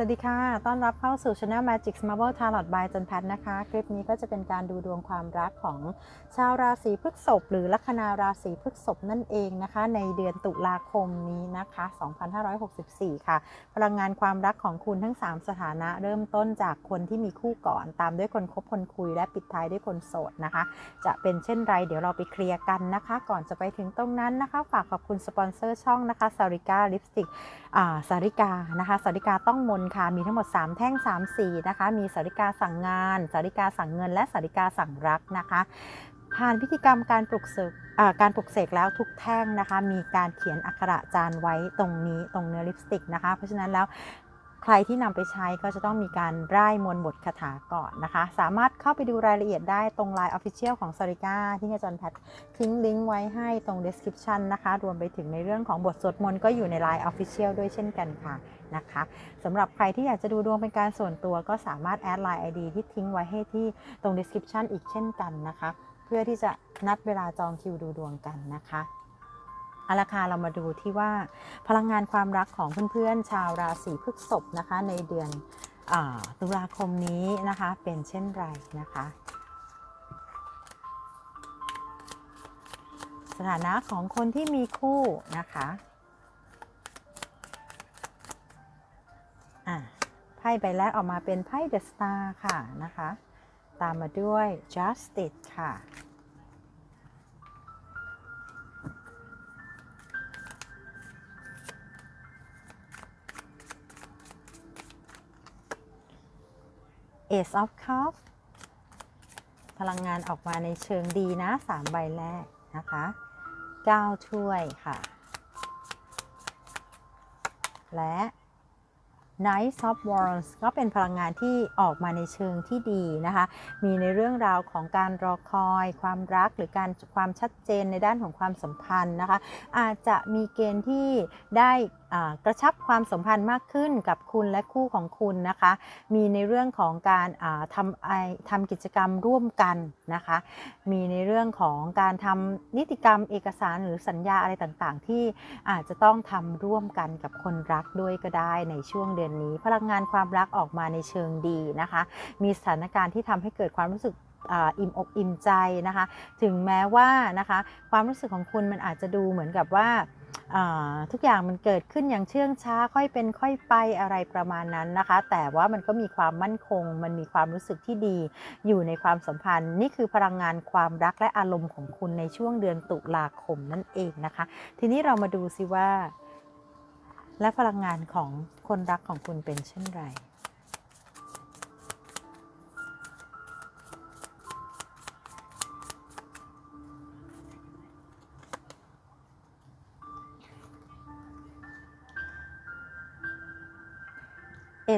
สวัสดีค่ะ ต้อนรับเข้าสู่ Channel Magic Marble Tarot by จันแพทนะคะ คลิปนี้ก็จะเป็นการดูดวงความรักของชาวราศีพฤษภหรือลัคนาราศีพฤษภนั่นเองนะคะ ในเดือนตุลาคมนี้นะคะ 2564 ค่ะ พลังงานความรักของคุณทั้ง 3 สถานะ เริ่มต้นจากคนที่มีคู่ก่อน ตามด้วยคนคบคนคุยและปิดท้ายด้วยคนโสดนะคะ จะเป็นเช่นไร เดี๋ยวเราไปเคลียร์กันนะคะ ก่อนจะไปถึงตรงนั้นนะคะ ฝากขอบคุณสปอนเซอร์ช่องนะคะสาริกาลิปสติกอ่าสาริกานะคะสาริกาต้องมนค่ะ มีทั้งหมด 3 แท่ง 3 สีนะคะ มีสาริกาสั่งงานสาริกาสั่งเงิน และสาริกาสั่งรักนะคะ ผ่านพิธีกรรมการปลุกเสกการปลุกเสกแล้วทุกแท่งนะคะ มีการเขียนอักขระจานไว้ตรงนี้ตรงเนื้อลิปสติกนะคะ เพราะฉะนั้นแล้ว ใครที่นำไปใช้ก็จะต้องมีการร่ายมวลบทคาถาก่อนนะคะ สามารถเข้าไปดูรายละเอียดได้ตรง Line Official ของสาริก้าที่อาจารย์แพททิ้งลิงก์ไว้ให้ตรง description นะคะ รวมไปถึงในเรื่องของบทสวดมนต์ก็อยู่ใน Line Official ด้วยเช่นกันค่ะนะคะสำหรับใครที่อยากจะดูดวงเป็นการส่วนตัวก็สามารถแอด Line ID ที่ทิ้งไว้ให้ที่ตรง description อีกเช่นกันนะคะ เพื่อที่จะนัดเวลาจองคิวดูดวงกันนะคะ อาละค่ะเรามาดูที่ว่าพลังงานความรักของเพื่อนๆ ชาวราศีพฤษภนะคะ ในเดือนอตุลาคมนี้นะคะเป็นเช่นไรนะคะสถานะของคนที่มีคู่นะคะอะไพ่ใบแรกออกมาเป็นไพ่ The Star ค่ะนะคะ ตามมาด้วย Justice ค่ะ Ace of Cups พลังงานออกมาในเชิงดีนะ3ใบแรกนะคะ9ถ้วยค่ะ และ Knight of Wands ก็เป็นพลังงานที่ออกมาในเชิงที่ดีนะคะ มีในเรื่องราวของการรอคอย ความรักหรือการความชัดเจนในด้านของความสัมพันธ์นะคะ อาจจะมีเกณฑ์ที่ได้กระชับความสัมพันธ์มากขึ้นกับคุณและคู่ของคุณนะคะ มีในเรื่องของการทำไอทำกิจกรรมร่วมกันนะคะ มีในเรื่องของการทำนิติกรรมเอกสารหรือสัญญาอะไรต่างๆ ที่อาจจะต้องทำร่วมกันกับคนรักด้วยก็ได้ในช่วงเดือนนี้ พลังงานความรักออกมาในเชิงดีนะคะ มีสถานการณ์ที่ทำให้เกิดความรู้สึกอ,อิ่มอกอิ่มใจนะคะ ถึงแม้ว่านะคะความรู้สึกของคุณมันอาจจะดูเหมือนกับว่า ทุกอย่างมันเกิดขึ้นอย่างเชื่องช้าค่อยเป็นค่อยไปอะไรประมาณนั้นนะคะ แต่ว่ามันก็มีความมั่นคง มันมีความรู้สึกที่ดี อยู่ในความสัมพันธ์ นี่คือพลังงานความรักและอารมณ์ของคุณในช่วงเดือนตุลาคมนั่นเองนะคะ ทีนี้เรามาดูซิว่า และพลังงานของคนรักของคุณเป็นเช่นไร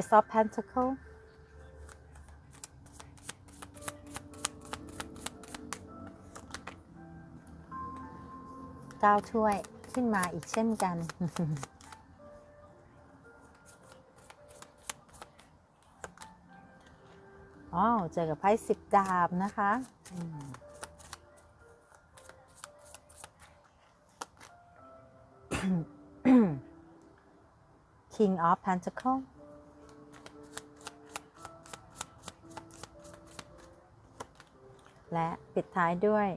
Ace of Pentacles เก้าถ้วยขึ้นมาอีกเช่นกัน อ๋อ เจอกับไพ่สิบดาบนะคะอืม King of Pentacle และปิดท้ายด้วย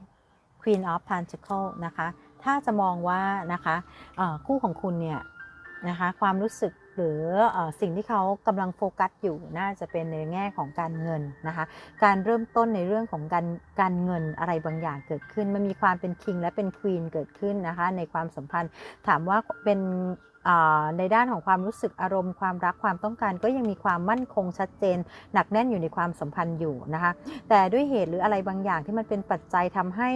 Queen of Pentacle นะคะ ถ้าจะมองว่านะคะคู่ของคุณเนี่ยนะคะความรู้สึกหรืออสิ่งที่เขากำลังโฟกัสอยู่น่าจะเป็นในแง่ของการเงินนะคะ การเริ่มต้นในเรื่องของการการเงินอะไรบางอย่างเกิดขึ้น มันมีความเป็นคิงและเป็นควีนเกิดขึ้นนะคะในความสัมพันธ์ ถามว่าเป็น ในด้านของความรู้สึกอารมณ์ความรักความต้องการก็ยังมีความมั่นคงชัดเจน หนักแน่นอยู่ในความสัมพันธ์อยู่นะคะ แต่ด้วยเหตุหรืออะไรบางอย่างที่มันเป็นปัจจัยทำให้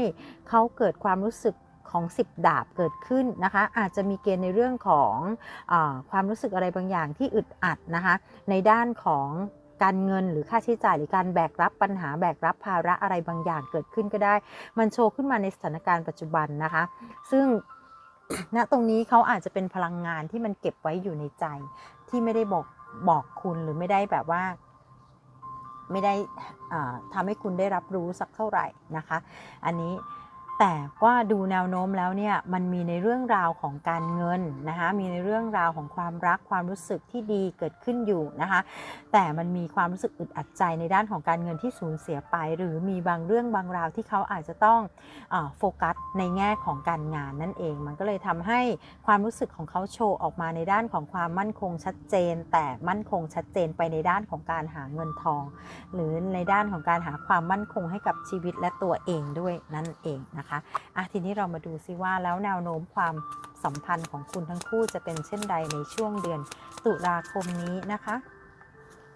เขาเกิดความรู้สึกของ 10 ดาบเกิดขึ้นนะคะ อาจจะมีเกณฑ์ในเรื่องของอความรู้สึกอะไรบางอย่างที่อึดอัดนะคะ ในด้านของการเงินหรือค่าใช้จ่ายหรือการแบกรับปัญหาแบกรับภาระอะไรบางอย่างเกิดขึ้นก็ได้ มันโชว์ขึ้นมาในสถานการณ์ปัจจุบันนะคะ ซึ่ง ณตรงนี้เขาอาจจะเป็นพลังงานที่มันเก็บไว้อยู่ในใจ ที่ไม่ได้บอกบอกคุณหรือไม่ได้แบบว่า ไม่ได้อ่าทำให้คุณได้รับรู้สักเท่าไหร่นะคะ อันนี้ แต่ก็ดูแนวโน้มแล้วเนี่ยมันมีในเรื่องราวของการเงินนะคะมีในเรื่องราวของความรักความรู้สึกที่ดีเกิดขึ้นอยู่นะคะแต่มันมีความรู้สึกอึดอัดใจในด้านของการเงินที่สูญเสียไป หรือมีบางเรื่องบางราวที่เขาอาจจะต้องอโฟกัสในแง่ของการงานนั่นเอง มันก็เลยทำให้ความรู้สึกของเขาโชว์ออกมาในด้านของความมั่นคงชัดเจน แต่มั่นคงชัดเจนไปในด้านของการหาเงินทอง หรือในด้านของการหาความมั่นคงให้กับชีวิตและตัวเองด้วยนั่นเองนะคะอะทีนี้เรามาดูซิว่าแล้วแนวโน้มความสัมพันธ์ของคุณทั้งคู่จะเป็นเช่นใดในช่วงเดือนตุลาคมนี้นะคะ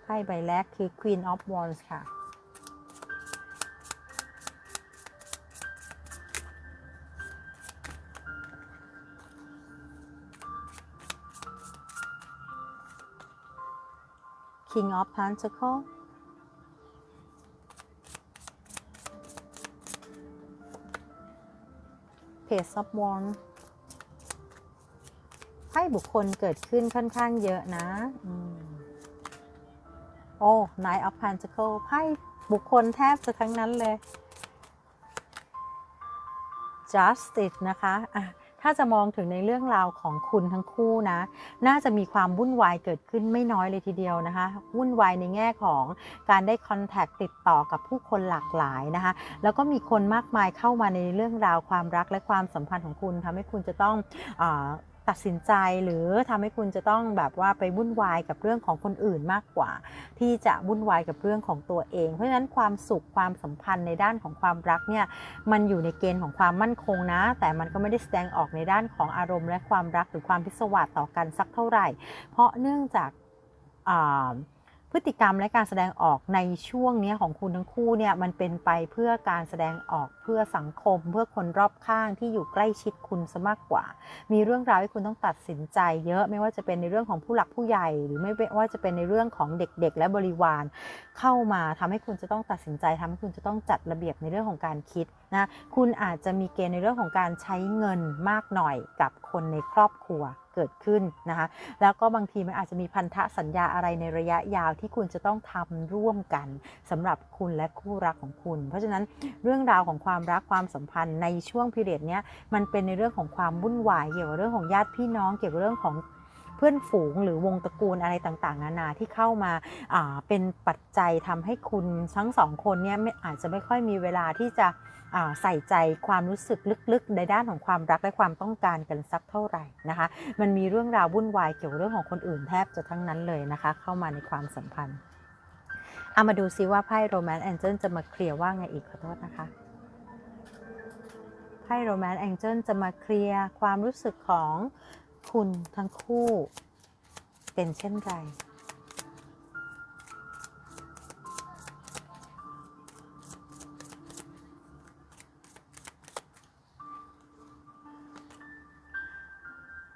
ไพ่ใบแรกคือ Queen of Wands ค่ะ King of Pentacle Page of Wands ให้บุคคลเกิดขึ้นค่อนข้างเยอะนะโอ้ Night of Pentacle ไพ่บุคคลแทบจะทั้งนั้นเลย Justice นะคะ อะ ถ้าจะมองถึงในเรื่องราวของคุณทั้งคู่นะ น่าจะมีความวุ่นวายเกิดขึ้นไม่น้อยเลยทีเดียวนะคะ วุ่นวายในแง่ของการได้คอนแทคติดต่อกับผู้คนหลากหลายนะคะ แล้วก็มีคนมากมายเข้ามาในเรื่องราวความรักและความสัมพันธ์ของคุณทำให้คุณจะต้องอ ตัดสินใจหรือทำให้คุณจะต้องแบบว่าไปวุ่นวายกับเรื่องของคนอื่นมากกว่า ที่จะวุ่นวายกับเรื่องของตัวเอง เพราะฉะนั้นความสุขความสัมพันธ์ในด้านของความรักเนี่ยมันอยู่ในเกณฑ์ของความมั่นคงนะ แต่มันก็ไม่ได้แสดงออกในด้านของอารมณ์และความรักหรือความพิศวาสต่อกันสักเท่าไหร่ เพราะเนื่องจากอ่า พฤติกรรมและการแสดงออกในช่วงนี้ของคุณทั้งคู่เนี่ยมันเป็นไปเพื่อการแสดงออกเพื่อสังคม เพื่อคนรอบข้างที่อยู่ใกล้ชิดคุณซะมากกว่า มีเรื่องราวให้คุณต้องตัดสินใจ เยอะไม่ว่าจะเป็นในเรื่องของผู้หลักผู้ใหญ่ หรือไม่ว่าจะเป็นในเรื่องของเด็ก ๆ และบริวาร เข้ามาทำให้คุณจะต้องตัดสินใจทำให้คุณจะต้องจัดระเบียบในเรื่องของการคิดนะคุณอาจจะมีเกณฑ์ในเรื่องของการใช้เงินมากหน่อยกับคนในครอบครัว เกิดขึ้นนะคะ แล้วก็บางทีมันอาจจะมีพันธะสัญญาอะไรในระยะยาวที่คุณจะต้องทำร่วมกันสำหรับคุณและคู่รักของคุณ เพราะฉะนั้นเรื่องราวของความรักความสัมพันธ์ในช่วงพิเรียดเนี้ยมันเป็นในเรื่องของความวุ่นวายเกี่ยวกับเรื่องของญาติพี่น้องเกี่ยวกับเรื่องของเพื่อนฝูงหรือวงตระกูลอะไรต่างๆ นานาที่เข้ามาาเป็นปัจจัยทำให้คุณทั้งสองคนเนี่ยอาจจะไม่ค่อยมีเวลาที่จะ ใส่ใจความรู้สึกลึกๆ ในด้านของความรักและความต้องการกันสักเท่าไหร่นะคะ มันมีเรื่องราววุ่นวายเกี่ยวกับเรื่องของคนอื่นแทบจะทั้งนั้นเลยนะคะ เข้ามาในความสัมพันธ์เอามาดูซิว่าไพ่โรแมนต์แองเจิลจะมาเคลียร์ว่าไงอีกขอโทษนะคะไพ่โรแมนต์แองเจิลจะมาเคลียร์ความรู้สึกของคุณทั้งคู่เป็นเช่นไร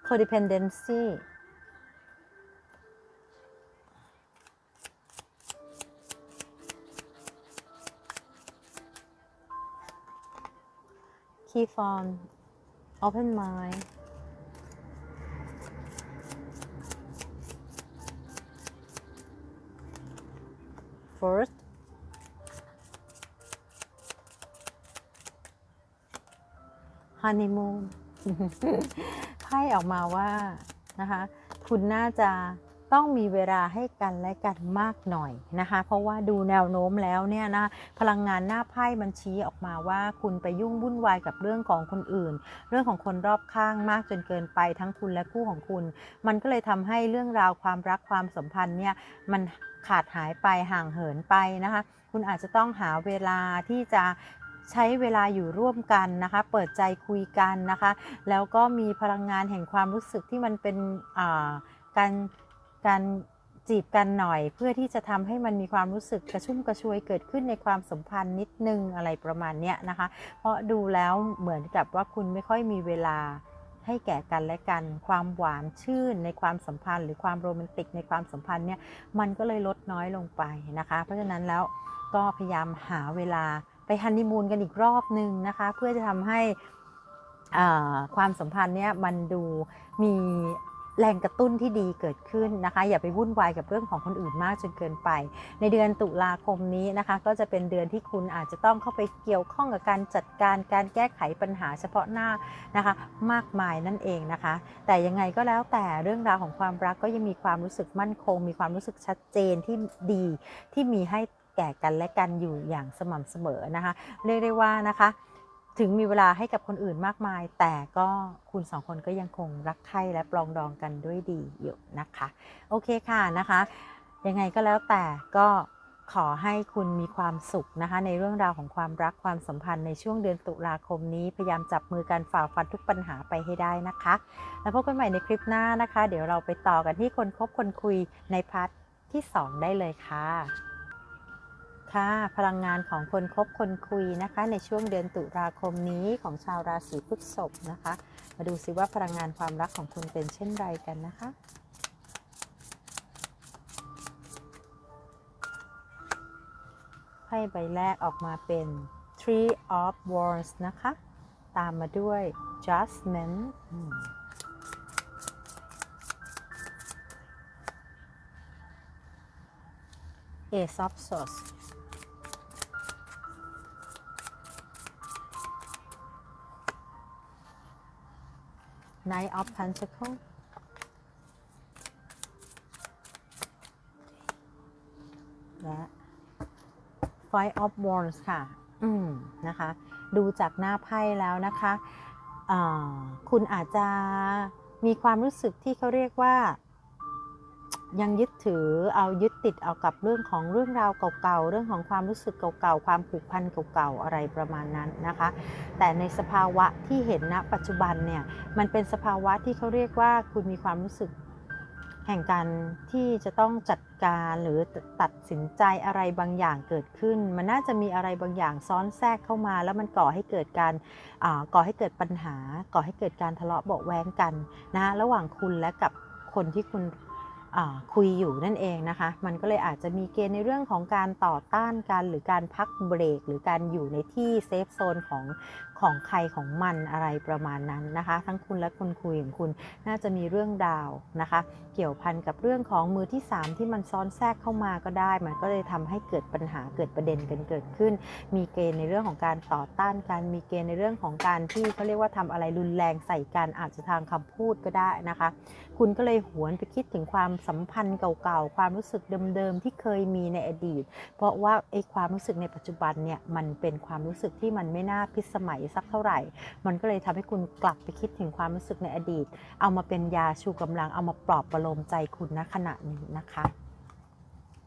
codependency. Keep on open mind. First honeymoon ไพ่ออกมาว่านะคะคุณน่าจะต้องมีเวลาให้กันและกันมากหน่อยนะคะ เพราะว่าดูแนวโน้มแล้วเนี่ยนะพลังงานหน้าไพ่มันชี้ออกมาว่าคุณไปยุ่งวุ่นวายกับเรื่องของคนอื่น เรื่องของคนรอบข้างมากจนเกินไปทั้งคุณและคู่ของคุณ มันก็เลยทำให้เรื่องราวความรักความสัมพันธ์เนี่ยมันขาดหายไปห่างเหินไปนะคะ คุณอาจจะต้องหาเวลาที่จะ ใช้เวลาอยู่ร่วมกันนะคะ เปิดใจคุยกันนะคะ แล้วก็มีพลังงานแห่งความรู้สึกที่มันเป็นการการจีบกันหน่อย เพื่อที่จะทำให้มันมีความรู้สึกกระชุ่มกระชวยเกิดขึ้นในความสัมพันธ์นิดนึงอะไรประมาณเนี้ยนะคะ เพราะดูแล้วเหมือนกับว่าคุณไม่ค่อยมีเวลาให้แก่กันและกัน ความหวานชื่นในความสัมพันธ์ หรือความโรแมนติกในความสัมพันธ์เนี่ยมันก็เลยลดน้อยลงไปนะคะ เพราะฉะนั้นแล้วก็พยายามหาเวลา ไปฮันนีมูนกันอีกรอบหนึ่งนะคะ เพื่อจะทำให้ความสัมพันธ์เนี่ยมันดูมีแรงกระตุ้นที่ดีเกิดขึ้นนะคะ อย่าไปวุ่นวายกับเรื่องของคนอื่นมากจนเกินไป ในเดือนตุลาคมนี้นะคะ ก็จะเป็นเดือนที่คุณอาจจะต้องเข้าไปเกี่ยวข้องกับการจัดการการแก้ไขปัญหาเฉพาะหน้านะคะ มากมายนั่นเองนะคะ แต่ยังไงก็แล้วแต่เรื่องราวของความรักก็ยังมีความรู้สึกมั่นคง มีความรู้สึกชัดเจนที่ดีที่มีให้ แก่กันและกันอยู่อย่างสม่ำเสมอนะคะ เรียกได้ว่านะคะ ถึงมีเวลาให้กับคนอื่นมากมาย แต่ก็คุณสองคนก็ยังคงรักใคร่และปรองดองกันด้วยดีอยู่นะคะ โอเคค่ะนะคะ ยังไงก็แล้วแต่ก็ขอให้คุณมีความสุขนะคะ ในเรื่องราวของความรักความสัมพันธ์ในช่วงเดือนตุลาคมนี้ พยายามจับมือกันฝ่าฟันทุกปัญหาไปให้ได้นะคะ แล้วพบกันใหม่ในคลิปหน้านะคะ เดี๋ยวเราไปต่อกันที่คนคบคนคุยในพาร์ทที่ 2 ได้เลยค่ะ ค่ะพลังงานของคนคบคนคุยนะคะ ในช่วงเดือนตุลาคมนี้ของชาวราศีพฤษภนะคะ มาดูซิว่าพลังงานความรักของคุณเป็นเช่นไรกันนะคะไพ่ใบแรกออกมาเป็น Three of Wands นะคะ ตามมาด้วย Judgment อืม Ace of Swords Knight of Pentacles และ Five of Wands ค่ะ อืม นะคะ ดูจากหน้าไพ่แล้วนะคะ คุณอาจจะมีความรู้สึกที่เขาเรียกว่า ยังยึดถือเอายึดติดเอากับเรื่องของเรื่องราวเก่าๆ เรื่องของความรู้สึกเก่าๆ ความผูกพันเก่าๆ อะไรประมาณนั้นนะคะ แต่ในสภาวะที่เห็นณปัจจุบันเนี่ย มันเป็นสภาวะที่เขาเรียกว่าคุณมีความรู้สึกแห่งการที่จะต้องจัดการหรือตัดสินใจอะไรบางอย่างเกิดขึ้น มันน่าจะมีอะไรบางอย่างซ้อนแทรกเข้ามา แล้วมันก่อให้เกิดการก่อให้เกิดปัญหา ก่อให้เกิดการทะเลาะเบาแว้งกันนะระหว่างคุณและกับคนที่คุณ คุยอยู่นั่นเองนะคะ มันก็เลยอาจจะมีเกณฑ์ในเรื่องของการต่อต้านกัน หรือการพักเบรก หรือการอยู่ในที่เซฟโซนของ ของใครของมันอะไรประมาณนั้นนะคะ ทั้งคุณและคนคุยของคุณน่าจะมีเรื่องราวนะคะ เกี่ยวพันกับเรื่องของมือที่ 3 ที่มันซ้อนแทรกเข้ามาก็ได้ มันก็เลยทำให้เกิดปัญหาเกิดประเด็นกันเกิดขึ้น มีเกณฑ์ในเรื่องของการต่อต้านกันมีเกณฑ์ในเรื่องของการที่เขาเรียกว่าทำอะไรรุนแรงใส่กันอาจจะทางคำพูดก็ได้นะคะ คุณก็เลยหวนไปคิดถึงความสัมพันธ์เก่าๆ ความรู้สึกเดิมๆที่เคยมีในอดีต เพราะว่าไอ้ความรู้สึกในปัจจุบันเนี่ยมันเป็นความรู้สึกที่มันไม่น่าพิสมัยสักเท่าไหร่ มันก็เลยทำให้คุณกลับไปคิดถึงความรู้สึกในอดีต เอามาเป็นยาชูกำลังเอามาปลอบประโลมใจคุณณขณะนี้นะคะ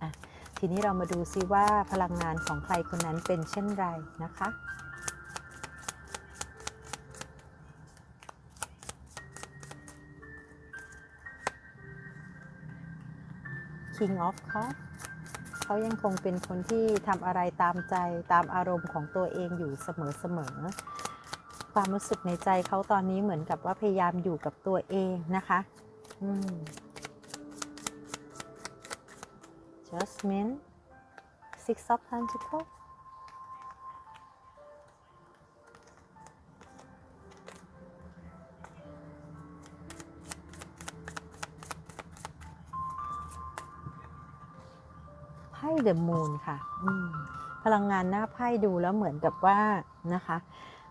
อะทีนี้เรามาดูซิว่าพลังงานของใครคนนั้นเป็นเช่นไรนะคะ King of Cups เขายังคงเป็นคนที่ทำอะไรตามใจตามอารมณ์ของตัวเองอยู่เสมอๆความรู้สึกในใจเขาตอนนี้เหมือนกับว่าพยายามอยู่กับตัวเองนะคะ อืม Jasmine Six of Pentacles พ่ The Moon ค่ะอืมพลังงานหน้าไพ่ดูแล้วเหมือนกับว่านะคะ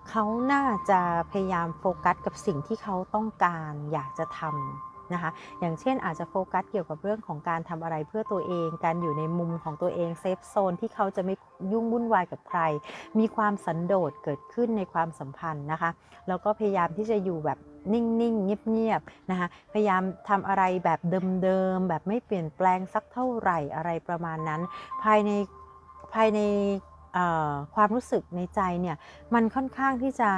เขาน่าจะพยายามโฟกัสกับสิ่งที่เขาต้องการอยากจะทำนะคะ อย่างเช่นอาจจะโฟกัสเกี่ยวกับเรื่องของการทำอะไรเพื่อตัวเอง การอยู่ในมุมของตัวเองเซฟโซนที่เขาจะไม่ยุ่งวุ่นวายกับใคร มีความสันโดษเกิดขึ้นในความสัมพันธ์นะคะ แล้วก็พยายามที่จะอยู่แบบ นิ่งๆ เงียบๆนะคะพยายามทำอะไรแบบเดิมๆแบบไม่เปลี่ยนแปลงสักเท่าไหร่อะไรประมาณนั้น ภายในภายในความรู้สึกในใจเนี่ยมันค่อนข้างที่จะ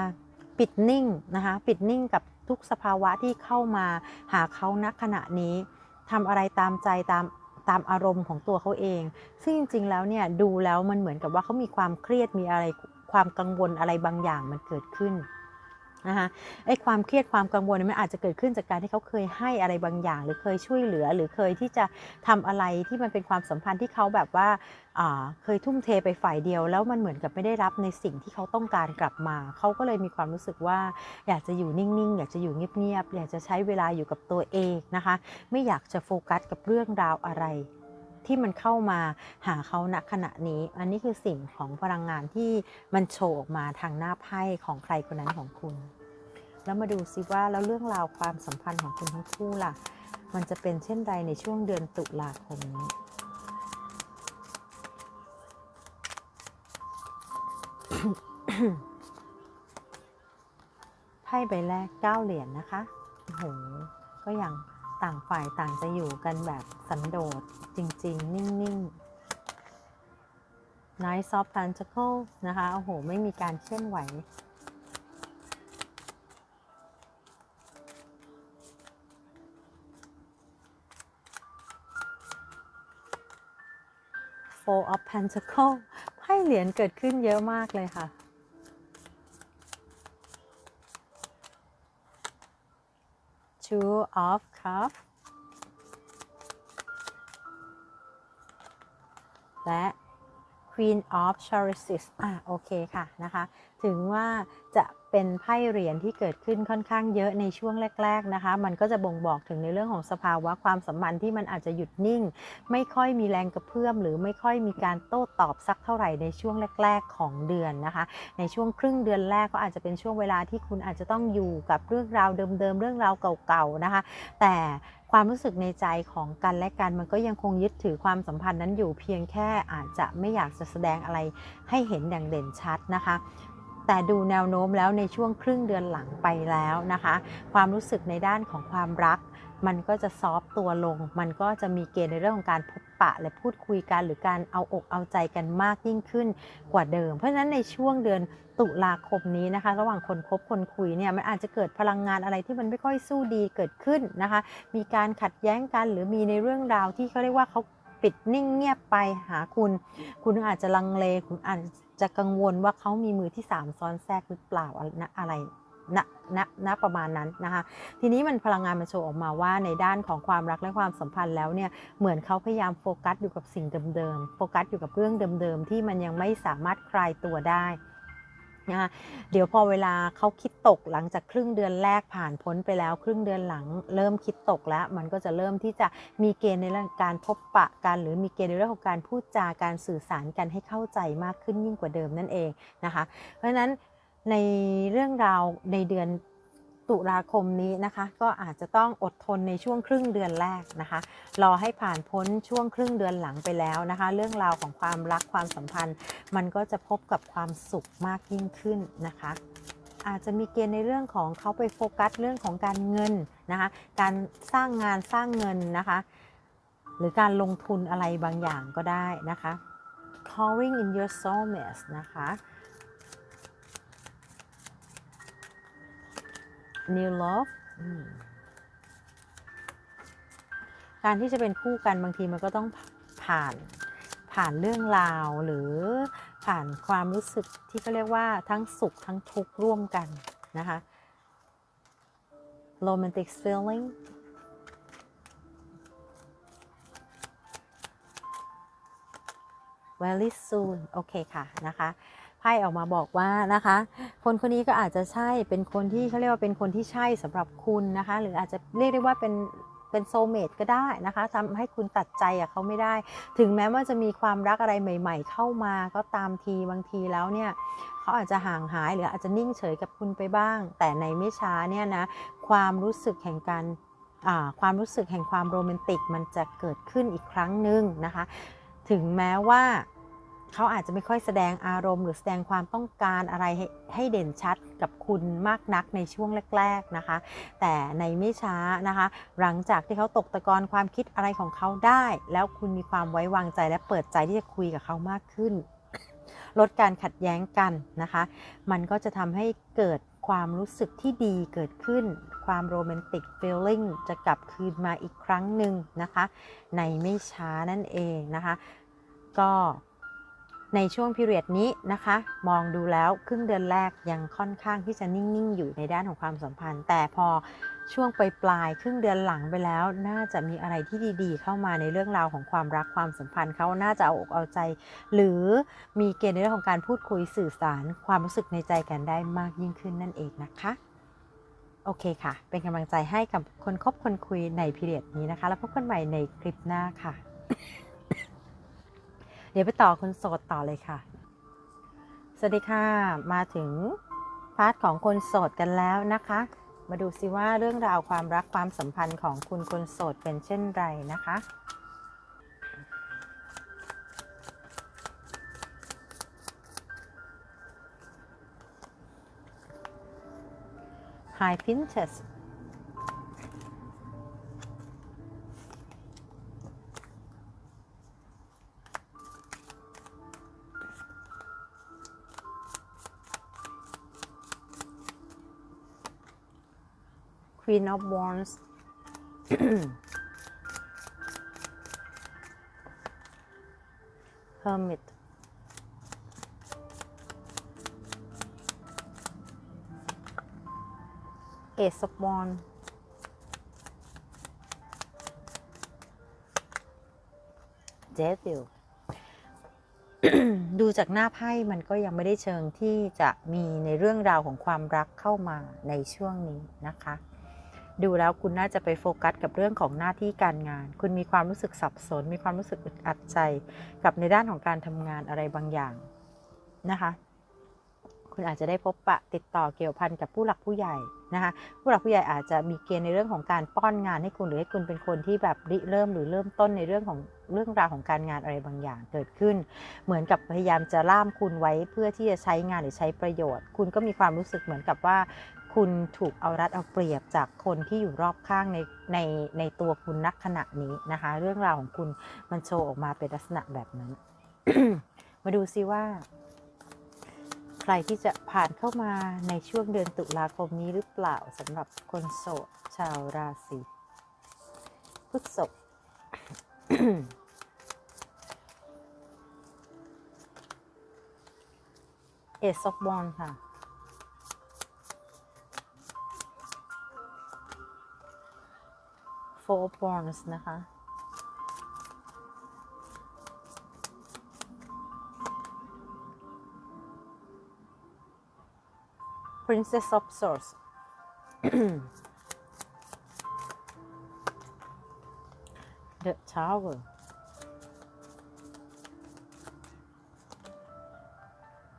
ปิดนิ่งนะคะปิดนิ่งกับทุกสภาวะที่เข้ามาหาเขาณขณะนี้ทำอะไรตามใจตามตามอารมณ์ของตัวเขาเอง ซึ่งจริงๆแล้วเนี่ยดูแล้วมันเหมือนกับว่าเขามีความเครียดมีอะไรความกังวลอะไรบางอย่างมันเกิดขึ้น นะคะไอ้ความเครียดความกังวลมันอาจจะเกิดขึ้นจากการที่เขาเคยให้อะไรบางอย่าง หรือเคยช่วยเหลือ หรือเคยที่จะทำอะไรที่มันเป็นความสัมพันธ์ที่เขาแบบว่าเคยทุ่มเทไปฝ่ายเดียว แล้วมันเหมือนกับไม่ได้รับในสิ่งที่เขาต้องการกลับมา เขาก็เลยมีความรู้สึกว่าอยากจะอยู่นิ่งๆ อยากจะอยู่เงียบๆอยากจะใช้เวลาอยู่กับตัวเองนะคะ ไม่อยากจะโฟกัสกับเรื่องราวอะไร ที่มันเข้ามาหาเขาณขณะนี้ อันนี้คือสิ่งของพลังงานที่มันโชว์ออกมาทางหน้าไพ่ของใครคนนั้นของคุณ แล้วมาดูซิว่าแล้วเรื่องราวความสัมพันธ์ของคุณทั้งคู่ล่ะ มันจะเป็นเช่นไรในช่วงเดือนตุลาคมนี้ไพ่ใบแรกเก้าเหรียญนะคะโอ้โหก็ยัง ต่างฝ่ายต่างจะอยู่กันแบบสันโดษจริง ๆ นิ่งๆ Nice of Pentacles นะคะ โอ้โห ไม่มีการเคลื่อนไหว Four of Pentacles ไพ่เหรียญเกิดขึ้นเยอะมากเลยค่ะ Two of cup และ Queen of Chalices อะโอเคค่ะนะคะ ถึงว่าจะเป็นไพ่เหรียญที่เกิดขึ้นค่อนข้างเยอะในช่วงแรก ๆนะคะ มันก็จะบ่งบอกถึงในเรื่องของสภาวะความสัมพันธ์ที่มันอาจจะหยุดนิ่ง ไม่ค่อยมีแรงกระเพื่อม หรือไม่ค่อยมีการโต้ตอบสักเท่าไหร่ในช่วงแรก ๆ ของเดือนนะคะ ในช่วงครึ่งเดือนแรกก็อาจจะเป็นช่วงเวลาที่คุณอาจจะต้องอยู่กับเรื่องราวเดิมๆเรื่องราวเก่าๆนะคะ แต่ความรู้สึกในใจของกันและกันมันก็ยังคงยึดถือความสัมพันธ์นั้นอยู่เพียงแค่อาจจะไม่อยากจะแสดงอะไรให้เห็นอย่างเด่นชัดนะคะ แต่ดูแนวโน้มแล้วในช่วงครึ่งเดือนหลังไปแล้วนะคะ ความรู้สึกในด้านของความรัก มันก็จะซอฟตัวลง มันก็จะมีเกณฑ์ในเรื่องของการพบปะและพูดคุยกันหรือการเอาอกเอาใจกันมากยิ่งขึ้นกว่าเดิม เพราะฉะนั้นในช่วงเดือนตุลาคมนี้นะคะ ระหว่างคนคบคนคุยเนี่ยมันอาจจะเกิดพลังงานอะไรที่มันไม่ค่อยสู้ดีเกิดขึ้นนะคะ มีการขัดแย้งกันหรือมีในเรื่องราวที่เขาเรียกว่าเขา ปิดนิ่งเงียบไปหาคุณ คุณอาจจะลังเล คุณอาจจะกังวลว่าเขามีมือที่สามซ้อนแทรกหรือเปล่าอะไรณณณประมาณนั้นนะคะทีนี้มันพลังงานมันโชว์ออกมาว่าในด้านของความรักและความสัมพันธ์แล้วเนี่ยเหมือนเขาพยายามโฟกัสอยู่กับสิ่งเดิมๆโฟกัสอยู่กับเรื่องเดิมๆที่มันยังไม่สามารถคลายตัวได้ นะคะเดี๋ยวพอเวลาเขาคิดตกหลังจากครึ่งเดือนแรกผ่านพ้นไปแล้วครึ่งเดือนหลัง เริ่มคิดตกแล้ว มันก็จะเริ่มที่จะมีเกณฑ์ในเรื่องการพบปะกัน หรือมีเกณฑ์ในเรื่องของการพูดจาการสื่อสารกันให้เข้าใจมากขึ้นยิ่งกว่าเดิมนั่นเองนะคะ เพราะฉะนั้นในเรื่องราวในเดือน ตุลาคมนี้นะคะ ก็อาจจะต้องอดทนในช่วงครึ่งเดือนแรกนะคะ รอให้ผ่านพ้นช่วงครึ่งเดือนหลังไปแล้วนะคะ เรื่องราวของความรักความสัมพันธ์ มันก็จะพบกับความสุขมากยิ่งขึ้นนะคะอาจจะมีเกณฑ์ในเรื่องของเขาไปโฟกัสเรื่องของการเงินนะคะ การสร้างงานสร้างเงินนะคะ หรือการลงทุนอะไรบางอย่างก็ได้นะคะ calling in your soulmate นะคะ new love อืมการที่จะเป็นคู่กันบางทีมันก็ต้องผ่านผ่านเรื่องราวหรือผ่านความรู้สึกที่เขาเรียกว่าทั้งสุขทั้งทุกข์ร่วมกันนะคะ romantic feeling very soon โอเคค่ะนะคะ ไพ่ออกมาบอกว่านะคะ คนคนนี้ก็อาจจะใช่เป็นคนที่เขาเรียกว่าเป็นคนที่ใช่สำหรับคุณนะคะ หรืออาจจะเรียกได้ว่าเป็นเป็นโซเมตก็ได้นะคะทำให้คุณตัดใจอะเขาไม่ได้ ถึงแม้ว่าจะมีความรักอะไรใหม่ ๆ เข้ามาก็ตามทีบางทีแล้วเนี่ยเขาอาจจะห่างหายหรืออาจจะนิ่งเฉยกับคุณไปบ้าง แต่ในไม่ช้าเนี่ยนะความรู้สึกแห่งการความรู้สึกแห่งความโรแมนติกมันจะเกิดขึ้นอีกครั้งหนึ่งนะคะ ถึงแม้ว่า เขาอาจจะไม่ค่อยแสดงอารมณ์ หรือแสดงความต้องการอะไรให้ให้เด่นชัดกับคุณมากนักในช่วงแรก ๆนะคะ แต่ในไม่ช้านะคะ หลังจากที่เขาตกตะกอนความคิดอะไรของเขาได้ แล้วคุณมีความไว้วางใจและเปิดใจที่จะคุยกับเขามากขึ้น ลดการขัดแย้งกันนะคะ มันก็จะทำให้เกิดความรู้สึกที่ดีเกิดขึ้น ความโรแมนติกฟีลลิ่งจะกลับคืนมาอีกครั้งหนึ่งนะคะ ในไม่ช้านั่นเองนะคะ ก็ ในช่วงพิเรียดนี้นะคะ มองดูแล้วครึ่งเดือนแรกยังค่อนข้างที่จะนิ่ง ๆ อยู่ในด้านของความสัมพันธ์ แต่พอช่วงปลายปลายครึ่งเดือนหลังไปแล้ว น่าจะมีอะไรที่ดี ๆ เข้ามาในเรื่องราวของความรักความสัมพันธ์เขาน่าจะเอาอกเอาใจ หรือมีเกณฑ์ในเรื่องของการพูดคุยสื่อสาร ความรู้สึกในใจกันได้มากยิ่งขึ้นนั่นเองนะคะโอเคค่ะ เป็นกำลังใจให้กับคนคบคนคุยในพีเรียดนี้นะคะ แล้วพบกันใหม่ในคลิปหน้าค่ะ เดี๋ยวไปต่อคนโสดต่อเลยค่ะ สวัสดีค่ะ มาถึงพาร์ทของคนโสดกันแล้วนะคะ มาดูซิว่าเรื่องราวความรักความสัมพันธ์ของคุณคนโสดเป็นเช่นไรนะคะ High Pinterest Queen of Wands เ Hermit Ace of Wands Devil ดูจากหน้าไพ่มันก็ยังไม่ได้เชิงที่จะมีในเรื่องราวของความรักเข้ามาในช่วงนี้นะคะ ดูแล้วคุณน่าจะไปโฟกัสกับเรื่องของหน้าที่การงาน คุณมีความรู้สึกสับสน มีความรู้สึกอึดอัดใจ กับในด้านของการทำงานอะไรบางอย่างนะคะ คุณอาจจะได้พบปะติดต่อเกี่ยวพันกับผู้หลักผู้ใหญ่นะคะผู้หลักผู้ใหญ่อาจจะมีเกณฑ์ในเรื่องของการป้อนงานให้คุณหรือให้คุณเป็นคนที่แบบริเริ่มหรือเริ่มต้นในเรื่องของเรื่องราวของการงานอะไรบางอย่างเกิดขึ้น เหมือนกับพยายามจะล่ามคุณไว้เพื่อที่จะใช้งานหรือใช้ประโยชน์ คุณก็มีความรู้สึกเหมือนกับว่า คุณถูกเอารัดเอาเปรียบจากคนที่อยู่รอบข้างในในในตัวคุณนักขณะนี้นะคะ เรื่องราวของคุณมันโชว์ออกมาเป็นลักษณะแบบนั้น มาดูซิว่า ใครที่จะผ่านเข้ามาในช่วงเดือนตุลาคมนี้หรือเปล่าสำหรับคนโสดชาวราศีพฤษภเอซอฟบอลค่ะ Four of Wands นะคะ Princess of Swords 'The Tower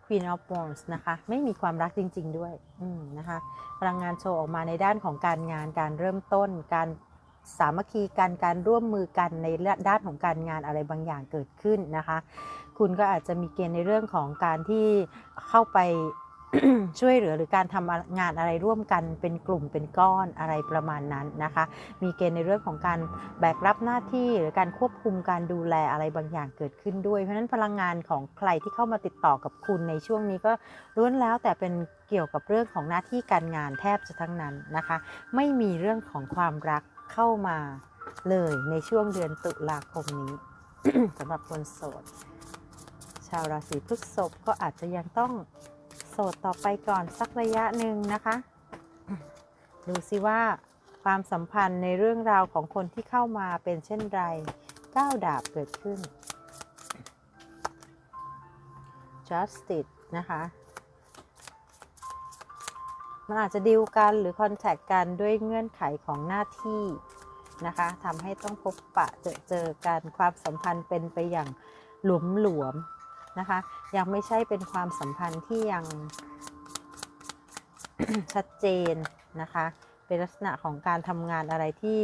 ควีนออฟ w อนส์นะคะ ไม่มีความรักจริง ๆ ด้วยนะคะ พลังงานโชว์ออกมาในด้านของการงานการเริ่มต้นการ สามัคคีกันการร่วมมือกันในด้านของการงานอะไรบางอย่างเกิดขึ้นนะคะ คุณก็อาจจะมีเกณฑ์ในเรื่องของการที่เข้าไปช่วยเหลือหรือการทำงานอะไรร่วมกันเป็นกลุ่มเป็นก้อนอะไรประมาณนั้นนะคะ มีเกณฑ์ในเรื่องของการแบกรับหน้าที่หรือการควบคุมการดูแลอะไรบางอย่างเกิดขึ้นด้วย เพราะฉะนั้นพลังงานของใครที่เข้ามาติดต่อกับคุณในช่วงนี้ก็ล้วนแล้วแต่เป็นเกี่ยวกับเรื่องของหน้าที่การงานแทบจะทั้งนั้นนะคะ ไม่มีเรื่องของความรัก เข้ามาเลยในช่วงเดือนตุลาคมนี้สำหรับคนโสด ชาวราศีพฤษภก็อาจจะยังต้องโสดต่อไปก่อนสักระยะหนึ่งนะคะ ดูสิว่าความสัมพันธ์ในเรื่องราวของคนที่เข้ามาเป็นเช่นไรก้าวดาบเกิดขึ้น justice นะคะ มันอาจจะดิวกันหรือคอนแทคกันด้วยเงื่อนไขของหน้าที่นะคะทำให้ต้องพบปะเจอเจอกันความสัมพันธ์เป็นไปอย่างหลวมหลวมๆนะคะ ยังไม่ใช่เป็นความสัมพันธ์ที่ยังชัดเจนนะคะ เป็นลักษณะของการทำงานอะไรที่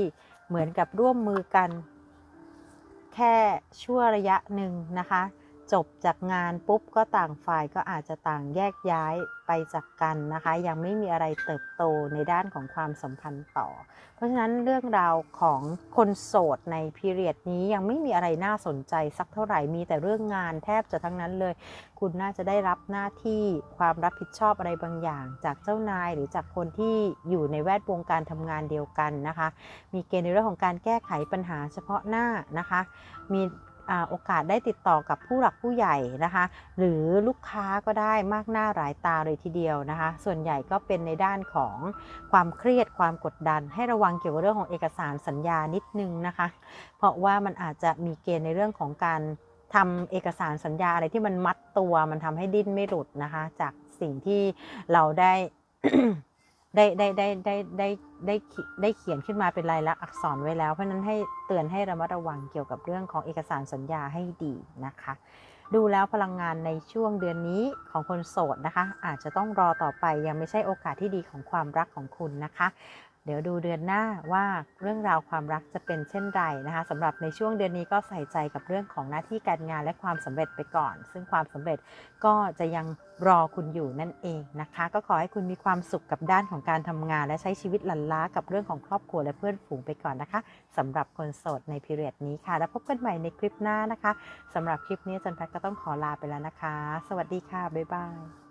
เหมือนกับร่วมมือกัน แค่ชั่วระยะหนึ่งนะคะ จบจากงานปุ๊บก็ต่างฝ่ายก็อาจจะต่างแยกย้ายไปจากกันนะคะ ยังไม่มีอะไรเติบโตในด้านของความสัมพันธ์ต่อ เพราะฉะนั้นเรื่องราวของคนโสดในพีเรียดนี้ยังไม่มีอะไรน่าสนใจสักเท่าไหร่มีแต่เรื่องงานแทบจะทั้งนั้นเลย คุณน่าจะได้รับหน้าที่ความรับผิดชอบอะไรบางอย่าง จากเจ้านายหรือจากคนที่อยู่ในแวดวงการทำงานเดียวกันนะคะ มีเกณฑ์ในเรื่องของการแก้ไขปัญหาเฉพาะหน้านะคะ มี โอกาสได้ติดต่อกับผู้หลักผู้ใหญ่นะคะ หรือลูกค้าก็ได้มากหน้าหลายตาเลยทีเดียวนะคะ ส่วนใหญ่ก็เป็นในด้านของความเครียดความกดดัน ให้ระวังเกี่ยวกับเรื่องของเอกสารสัญญานิดนึงนะคะ เพราะว่ามันอาจจะมีเกณฑ์ในเรื่องของการทำเอกสารสัญญาอะไรที่มันมัดตัวมันทำให้ดิ้นไม่หลุดนะคะ จากสิ่งที่เราได้ ได้ได้ได้ได้ได้ได้ได้เขียนขึ้นมาเป็นลายลักษณ์อักษรไว้แล้ว เพราะนั้นให้เตือนให้ระมัดระวังเกี่ยวกับเรื่องของเอกสารสัญญาให้ดีนะคะ ดูแล้วพลังงานในช่วงเดือนนี้ของคนโสดนะคะ อาจจะต้องรอต่อไปยังไม่ใช่โอกาสที่ดีของความรักของคุณนะคะ เดี๋ยวดูเดือนหน้าว่าเรื่องราวความรักจะเป็นเช่นไรนะคะสำหรับในช่วงเดือนนี้ก็ใส่ใจกับเรื่องของหน้าที่การงานและความสำเร็จไปก่อน ซึ่งความสำเร็จก็จะยังรอคุณอยู่นั่นเองนะคะ ก็ขอให้คุณมีความสุขกับด้านของการทำงาน และใช้ชีวิตหลันล้ากับเรื่องของครอบครัวและเพื่อนฝูงไปก่อนนะคะสำหรับคนโสดในพีเรียดนี้ค่ะ แล้วพบกันใหม่ในคลิปหน้านะคะสำหรับคลิปนี้จันแพทย์ก็ต้องขอลาไปแล้วนะคะ สวัสดีค่ะบ๊ายบาย